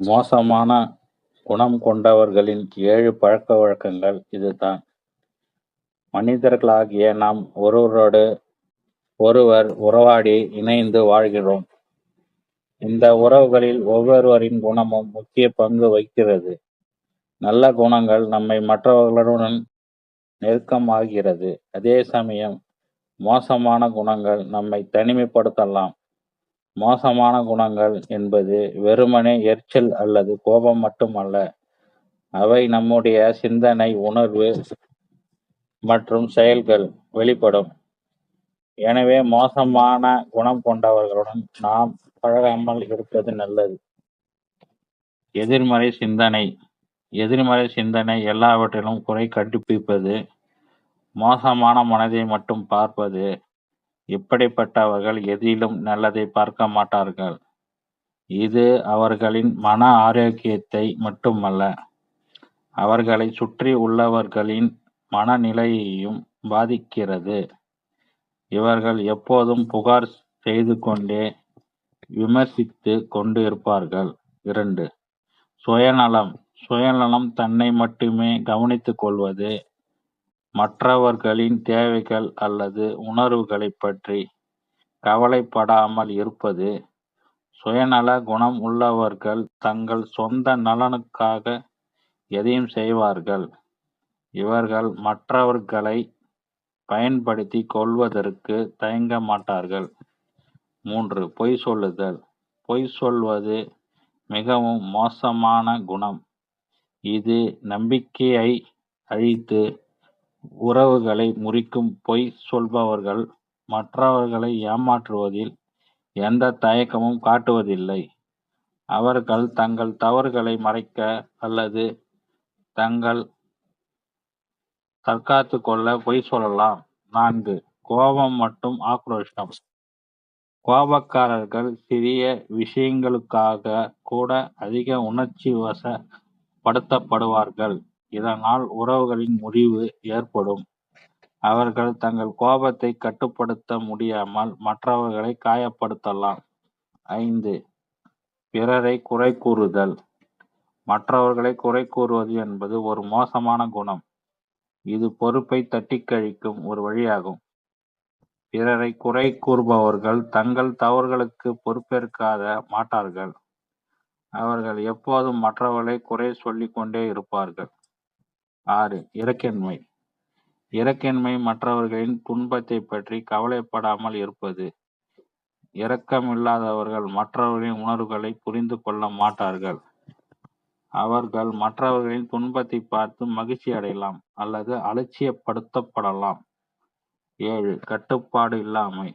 மோசமான குணம் கொண்டவர்களின் ஏழு பழக்க வழக்கங்கள் இதுதான். மனிதர்களாகிய நாம் ஒருவரோடு ஒருவர் உறவாடி இணைந்து வாழ்கிறோம். இந்த உறவுகளில் ஒவ்வொருவரின் குணமும் முக்கிய பங்கு வகிக்கிறது. நல்ல குணங்கள் நம்மை மற்றவர்களுடன் நெருக்கமாகிறது அதே சமயம் மோசமான குணங்கள் நம்மை தனிமைப்படுத்தலாம். மோசமான குணங்கள் என்பது வெறுமனே எரிச்சல் அல்லது கோபம் மட்டுமல்ல. அவை நம்முடைய சிந்தனை, உணர்வு மற்றும் செயல்கள் வெளிப்படும். எனவே மோசமான குணம் கொண்டவர்களுடன் நாம் பழகாமல் இருப்பது நல்லது. எதிர்மறை சிந்தனை எதிர்மறை சிந்தனை எல்லாவற்றிலும் குறை கண்டுபிடிப்பது, மோசமான மனதை மட்டும் பார்ப்பது. இப்படிப்பட்டவர்கள் எதிலும் நல்லதைப் பார்க்க மாட்டார்கள். இது அவர்களின் மன ஆரோக்கியத்தை மட்டுமல்ல, அவர்களைச் சுற்றி உள்ளவர்களின் மனநிலையையும் பாதிக்கிறது. இவர்கள் எப்போதும் புகார் செய்து கொண்டே, விமர்சித்துக் கொண்டிருப்பார்கள். இரண்டு, சுயநலம் சுயநலம் தன்னை மட்டுமே கவனித்துக் கொள்வது, மற்றவர்களின் தேவைகள் அல்லது உணர்வுகளைப் பற்றி கவலைப்படாமல் இருப்பது. சுயநல குணம் உள்ளவர்கள் தங்கள் சொந்த நலனுக்காக எதையும் செய்வார்கள். இவர்கள் மற்றவர்களை பயன்படுத்திக் கொள்வதற்கு தயங்க மாட்டார்கள். மூன்று, பொய் சொல்லுதல் பொய் சொல்வது மிகவும் மோசமான குணம். இது நம்பிக்கையை அழித்து, உறவுகளை முறிக்கும். பொய் சொல்பவர்கள் மற்றவர்களை ஏமாற்றுவதில் எந்த தயக்கமும் காட்டுவதில்லை. அவர்கள் தங்கள் தவறுகளை மறைக்க அல்லது தங்களை தற்காத்துக் கொள்ள பொய் சொல்லலாம். நான்கு, கோபம் மற்றும் ஆக்ரோஷம் கோபக்காரர்கள் சிறிய விஷயங்களுக்காக கூட அதிக உணர்ச்சிவசப்படுத்தப்படுவார்கள். இதனால் உறவுகளில் முறிவு ஏற்படும். அவர்கள் தங்கள் கோபத்தை கட்டுப்படுத்த முடியாமல் மற்றவர்களை காயப்படுத்தலாம். ஐந்து, பிறரை குறை கூறுதல் மற்றவர்களை குறை கூறுவது என்பது ஒரு மோசமான குணம். இது பொறுப்பைத் தட்டிக்கழிக்கும் ஒரு வழியாகும். பிறரை குறை கூறுபவர்கள் தங்கள் தவறுகளுக்கு பொறுப்பேற்காத மாட்டார்கள். அவர்கள் எப்போதும் மற்றவர்களை குறை சொல்லிக் கொண்டே இருப்பார்கள். ஆறு, இரக்கமின்மை இரக்கமின்மை மற்றவர்களின் துன்பத்தைப் பற்றி கவலைப்படாமல் இருப்பது. இரக்கமில்லாதவர்கள் மற்றவர்களின் உணர்வுகளை புரிந்து கொள்ள மாட்டார்கள். அவர்கள் மற்றவர்களின் துன்பத்தை பார்த்து மகிழ்ச்சி அடையலாம் அல்லது அலட்சியப்படுத்தப்படலாம். ஏழு, கட்டுப்பாடு இல்லாமை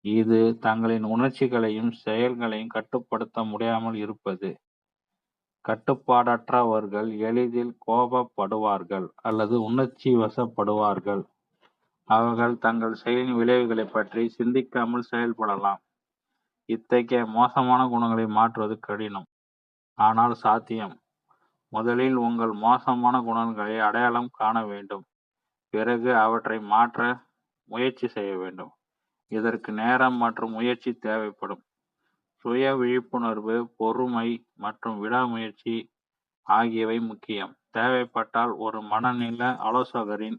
இது தங்களின் உணர்ச்சிகளையும் செயல்களையும் கட்டுப்படுத்த முடியாமல் இருப்பது. கட்டுப்பாடற்றவர்கள் எளிதில் கோபப்படுவார்கள் அல்லது உணர்ச்சி வசப்படுவார்கள் அவர்கள் தங்கள் செயலின் விளைவுகளைப் பற்றி சிந்திக்காமல் செயல்படலாம். இத்தகைய மோசமான குணங்களை மாற்றுவது கடினம், ஆனால் சாத்தியம். முதலில் உங்கள் மோசமான குணங்களை அடையாளம் காண வேண்டும். பிறகு அவற்றை மாற்ற முயற்சி செய்ய வேண்டும். இதற்கு நேரம் மற்றும் முயற்சி தேவைப்படும். சுய விழிப்புணர்வு, பொறுமை மற்றும் விடாமுயற்சி ஆகியவை முக்கியம். தேவைப்பட்டால் ஒரு மனநல ஆலோசகரின்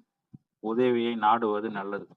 உதவியை நாடுவது நல்லது.